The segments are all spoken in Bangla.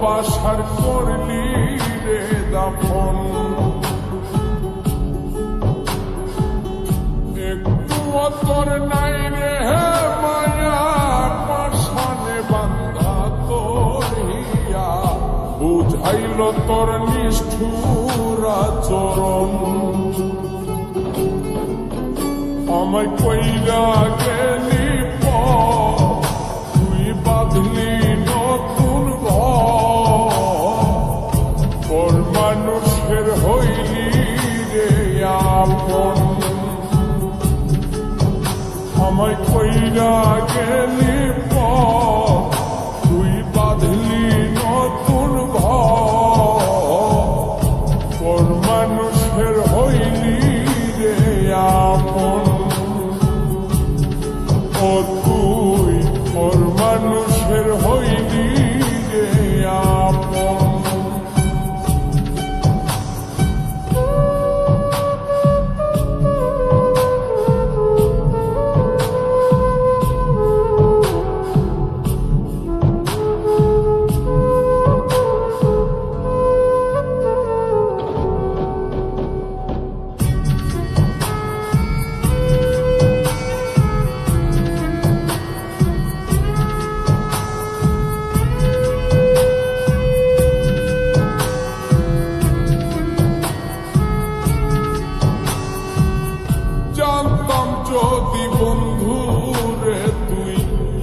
ভালোবাসার করলি রে দাফন। একটু তোর নাই রে মায়া পাশানে বান্ধা তোর হিয়া বুঝাইল তোর নিষ্ঠুরা চরণ আমায় কইরা গেলি আপন আমায় কইরা গেলি পর,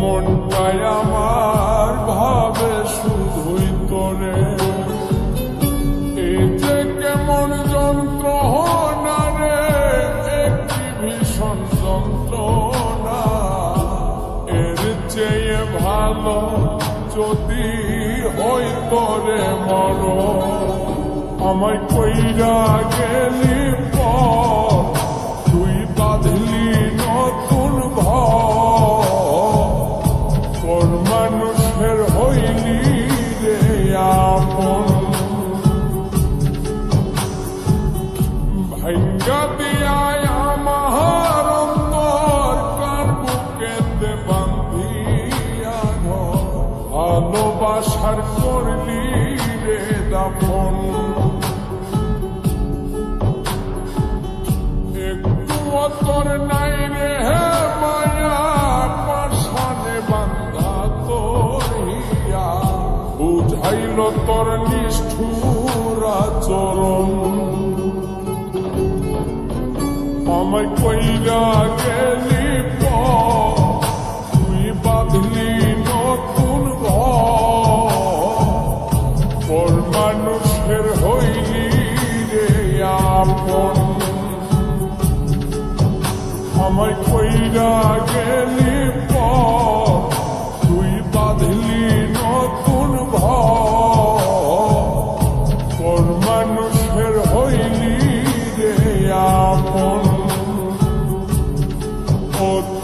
মনটাই আমার, ভাবে শুধুই তোরে এই যে কেমন যন্ত্রণা রে একটি ভীষণ যন্ত্রণা। এর চেয়ে ভালো যদি হই তোরে মর আমায় কইরা গেলি পর, তুই বাঁধলি নতুন ঘর। বুঝাইল তোর নিষ্ঠুর আচরণ। আমায় কইরা গেলি তুই বাঁধলি নতুন ঘর মানুষের হইলি রে আপন। আমায় কইরা Oh.